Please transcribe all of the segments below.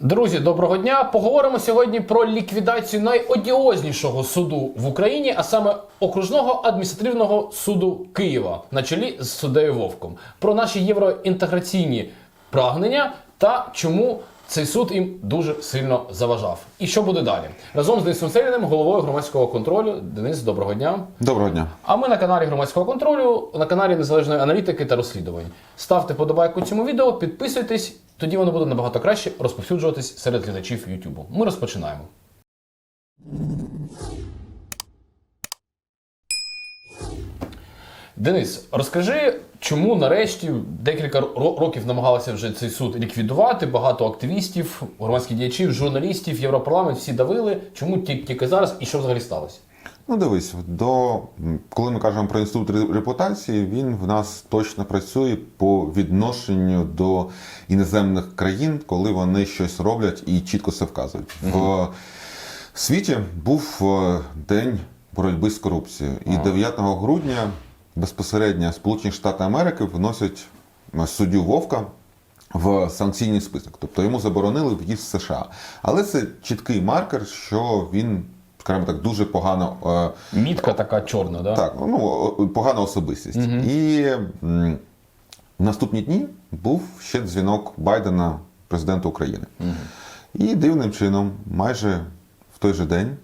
Друзі, доброго дня. Поговоримо сьогодні про ліквідацію найодіознішого суду в Україні, а саме окружного адміністративного суду Києва на чолі з суддею Вовком, про наші євроінтеграційні прагнення та чому цей суд їм дуже сильно заважав. І що буде далі? Разом з Денисом Селіним, головою громадського контролю. Денис, доброго дня. Доброго дня. А ми на каналі громадського контролю, на каналі незалежної аналітики та розслідувань. Ставте подобайку цьому відео, підписуйтесь, тоді воно буде набагато краще розповсюджуватись серед глядачів Ютубу. Ми розпочинаємо. Денис, розкажи, чому нарешті декілька років намагалися вже цей суд ліквідувати. Багато активістів, громадських діячів, журналістів, Європарламент всі давили. Чому тільки, зараз і що взагалі сталося? Ну дивись, до коли ми кажемо про інститут репутації, він в нас точно працює по відношенню до іноземних країн, коли вони щось роблять і чітко це вказують. В світі був е, день боротьби з корупцією, і 9 грудня безпосередньо Сполучені Штати Америки вносять суддю Вовка. В санкційний список, тобто йому заборонили в'їзд в США. Але це чіткий маркер, що він, скажімо так, дуже погано е, Мітка така чорна, да? так, ну, погана особистість. І в наступні дні був ще дзвінок Байдена, президента України. І дивним чином, майже в той же день,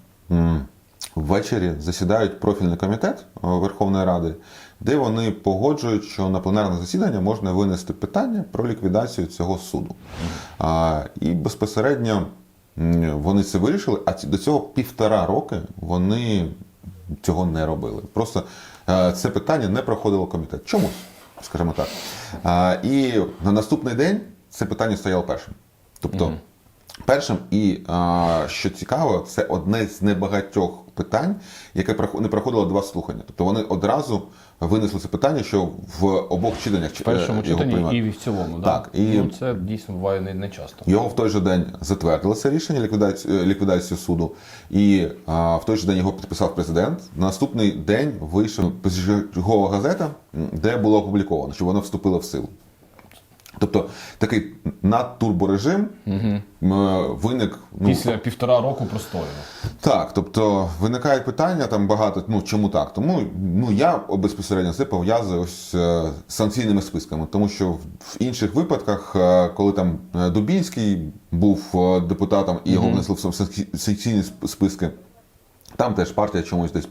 ввечері засідають профільний комітет Верховної Ради, де вони погоджують, що на пленарне засідання можна винести питання про ліквідацію цього суду. А, і безпосередньо вони це вирішили, а до цього півтора роки вони цього не робили. Просто е, це питання не проходило комітет. Чомусь, скажімо так. А, і на наступний день це питання стояло першим. Тобто, першим, і а, що цікаво, це одне з небагатьох питань, яке не проходило два слухання. Тобто вони одразу винесли це питання, що в обох читаннях В першому е, його читанні приймати. і в цілому, Так, да? і- ну, це дійсно буває не, не часто. Його в той же день затвердили це рішення ліквідацію, ліквідацію суду, і а, в той же день його підписав президент. На наступний день вийшла чергова газета, де було опубліковано, що воно вступило в силу. Тобто такий надтурборежим м, виник ну, Після півтора року простою. так, тобто виникає питання там багато. Ну чому так? Тому ну я безпосередньо це пов'язую ось е, з санкційними списками, тому що в інших випадках, е, коли там Дубінський був депутатом і його внесли в санкційні списки. Там теж партія чомусь десь,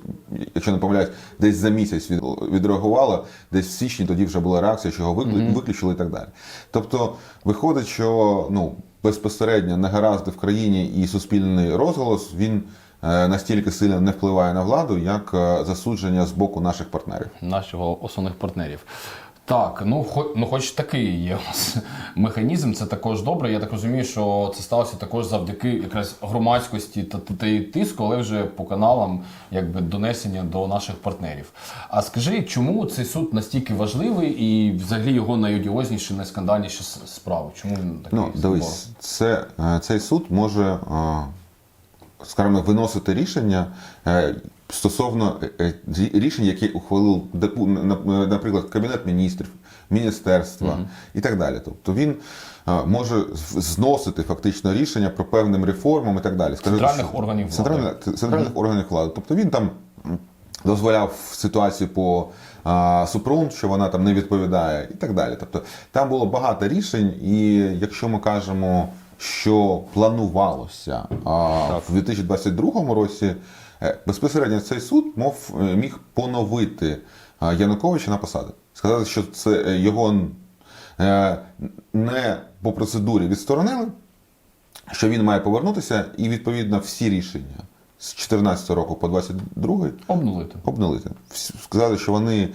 якщо не помиляюсь, десь за місяць від, відреагувала, десь в січні тоді вже була реакція, що його виклю, виключили і так далі. Тобто виходить, що ну, безпосередньо негаразди в країні і суспільний розголос він е, настільки сильно не впливає на владу, як е, засудження з боку наших партнерів. нашого основних партнерів. Так, ну хо, ну хоч такий є механізм, це також добре. Я так розумію, що це сталося також завдяки якраз громадськості та, та, та тиску, але вже по каналам якби донесення до наших партнерів. А скажи, чому цей суд настільки важливий і взагалі його найодіозніше, найскандальніше справи? Чому він такий? Ну, дивись, це, е, цей суд може, е, скажімо, виносити рішення е, стосовно е, е, рі- рішень, які ухвалив, наприклад, Кабінет міністрів, міністерства і так далі. Тобто він може зносити фактично рішення про певним реформам і так далі. Скажу, Центральних що- органів влади. Центральних, центральних органів влади. Тобто він там дозволяв ситуацію по а, Супрун, що вона там не відповідає, і так далі. Тобто там було багато рішень, і якщо ми кажемо, що планувалося а, в 2022 році, безпосередньо цей суд мов е, міг поновити Януковича на посаду. Сказати, що це е, його е, не по процедурі відсторонили, що він має повернутися, і відповідно всі рішення з 2014 року по 2022 Обнулити. обнулити. Сказали, що вони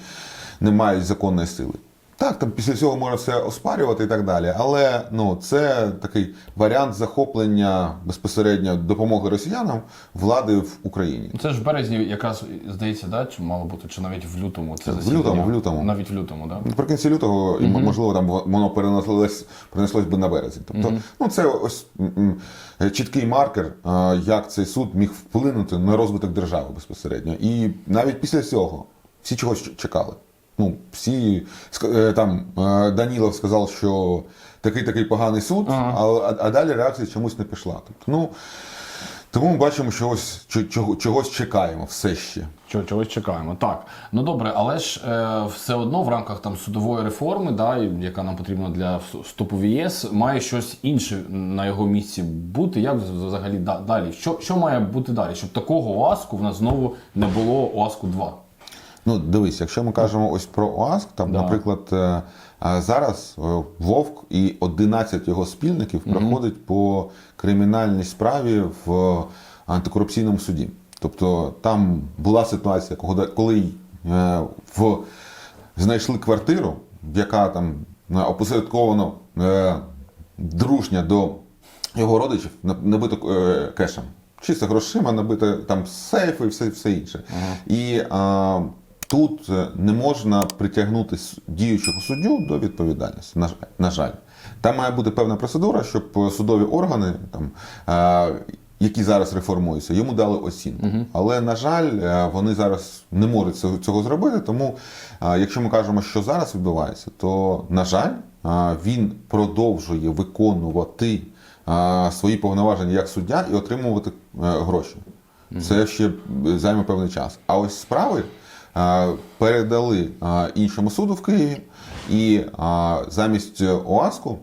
не мають законної сили. Так, там після цього можна все оспарювати і так далі. Але ну, це такий варіант захоплення безпосередньо допомоги росіянам влади в Україні. Це ж в березні, якраз здається, да, чи мало бути, чи навіть в лютому. Це В лютому, в лютому. Навіть в лютому? Да? Наприкінці лютого, і можливо, там воно перенеслось, перенеслось би на березень. Тобто, ну це ось чіткий маркер, як цей суд міг вплинути на розвиток держави безпосередньо. І навіть після цього всі чогось чекали. Ну, всі е, там е, Данілов сказав, що такий такий поганий суд, Ага. а, а, далі реакція чомусь не пішла. Тобто, ну, тому ми бачимо, що ось чого- чогось чекаємо все ще. Чого, чогось чекаємо. Так. Ну добре, але ж е, все одно в рамках там судової реформи, да, яка нам потрібна для вс- вступу в ЄС, має щось інше на його місці бути. Як взагалі да- далі? Що, що має бути далі? Щоб такого ОАСКу в нас знову не було ОАСКу 2. Ну, дивись, якщо ми кажемо ось про ОАСК, там, Да. наприклад, е, зараз е, Вовк і 11 його спільників проходять по кримінальній справі в антикорупційному суді. Тобто там була ситуація, коли- е, в, знайшли квартиру, яка там опосередковано дружня до його родичів, набито кешем. Чисто грошима, набито там сейфи і все, все інше. І а, тут е, не можна притягнути діючого суддю до відповідальності. На, жаль-. Там має бути певна процедура, щоб судові органи, там, е, які зараз реформуються, йому дали оцінку. Але, на жаль, е, вони зараз не можуть цього, зробити. Тому, якщо ми кажемо, що зараз відбувається, то, на жаль, він продовжує виконувати свої повноваження як суддя і отримувати гроші. Це ще займе певний час. А ось справи передали е, іншому суду в Києві, і е, замість ОАСКу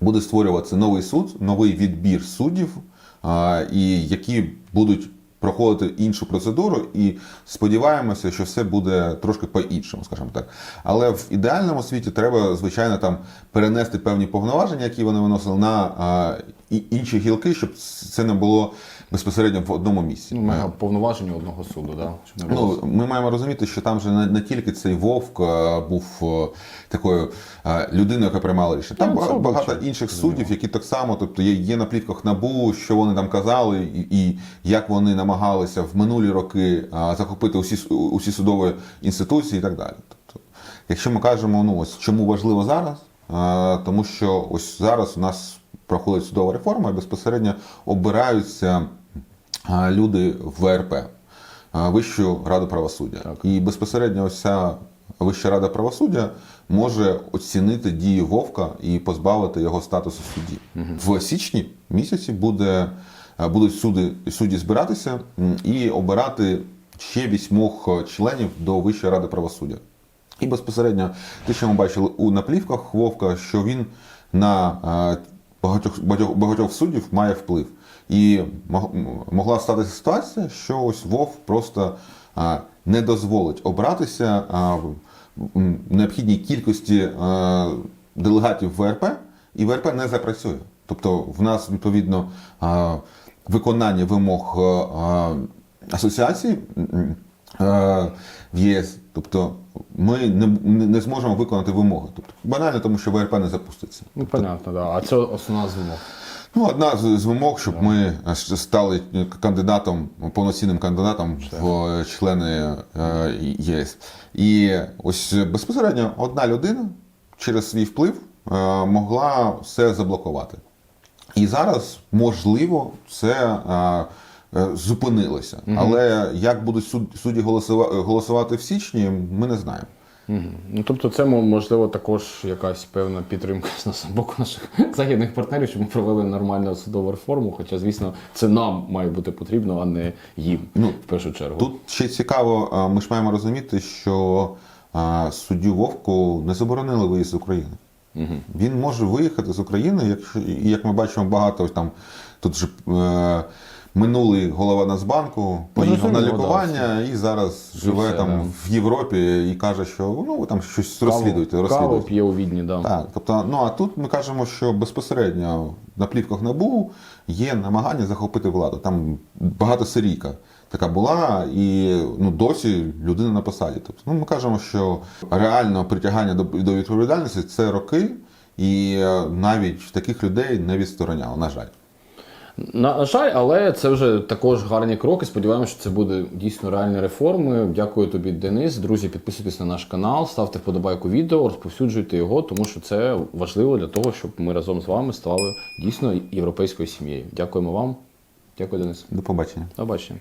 буде створюватися новий суд, новий відбір суддів, і які будуть проходити іншу процедуру, і сподіваємося, що все буде трошки по-іншому, скажімо так. Але в ідеальному світі треба, звичайно, там перенести певні повноваження, які вони виносили на інші гілки, щоб це не було безпосередньо в одному місці. Ну, мега повноваження одного суду, да? Щоб не Ну, ми маємо розуміти, що там же не, не тільки цей вовк е, був е, такою е, людиною, яка приймала рішення. Там Ну, багато обличчя. інших суддів, які так само, тобто є, є на плівках набу, що вони там казали, і, і як вони намагалися в минулі роки е, захопити усі, усі судові інституції і так далі. Тобто, якщо ми кажемо, ну ось чому важливо зараз, е, тому що ось зараз у нас проходить судова реформа, і безпосередньо обираються люди в ВРП. Вищу раду правосуддя. Так. І безпосередньо ось ця Вища рада правосуддя може оцінити дії Вовка і позбавити його статусу судді. В січні місяці буде, будуть суди, судді збиратися і обирати ще вісьмох членів до Вищої ради правосуддя. І безпосередньо те, що ми бачили у наплівках Вовка, що він на багатьох, багатьох, багатьох суддів має вплив. І могла статися ситуація, що ось Вов просто не дозволить обратися в- необхідній кількості делегатів ВРП, і ВРП не запрацює. Тобто в нас відповідно виконання вимог асоціації в єС. Тобто ми не, не зможемо виконати вимоги. Тобто банально, тому що ВРП не запуститься. Ну, понятно, да. А це основна з вимог. Ну, одна з, з вимог, щоб ми е, стали кандидатом, повноцінним кандидатом в члени е, ЄС. І ось безпосередньо одна людина через свій вплив е, могла все заблокувати. І зараз, можливо, це е, е, зупинилося. Але як будуть суд- судді голосува- голосувати в січні, ми не знаємо. Мгм. Ну, тобто, це можливо також якась певна підтримка з нас боку наших західних партнерів, щоб ми провели нормальну судову реформу. Хоча, звісно, це нам має бути потрібно, а не їм Ну, в першу чергу. Тут ще цікаво, ми ж маємо розуміти, що а, суддю Вовку не заборонили виїзд з України. Він може виїхати з України, якщо і як ми бачимо, багато там тут же е, минулий голова Нацбанку поїхав на лікування і зараз живе все, там да. в Європі і каже, що ну ви там щось розслідуєте, Каву п'є у Відні, да. Так, тобто, ну а тут ми кажемо, що безпосередньо на плівках НАБУ є намагання захопити владу. Там багато серійка така була, і ну досі людина на посаді. Тобто, ну ми кажемо, що реально притягання до, до відповідальності це роки, і е, навіть таких людей не відстороняло, на жаль. На жаль, але це вже також гарні кроки. Сподіваємося, що це буде дійсно реальні реформи. Дякую тобі, Денис. Друзі, підписуйтесь на наш канал, ставте вподобайку відео, розповсюджуйте його, тому що це важливо для того, щоб ми разом з вами стали дійсно європейською сім'єю. Дякуємо вам. Дякую, Денис. До побачення. До побачення.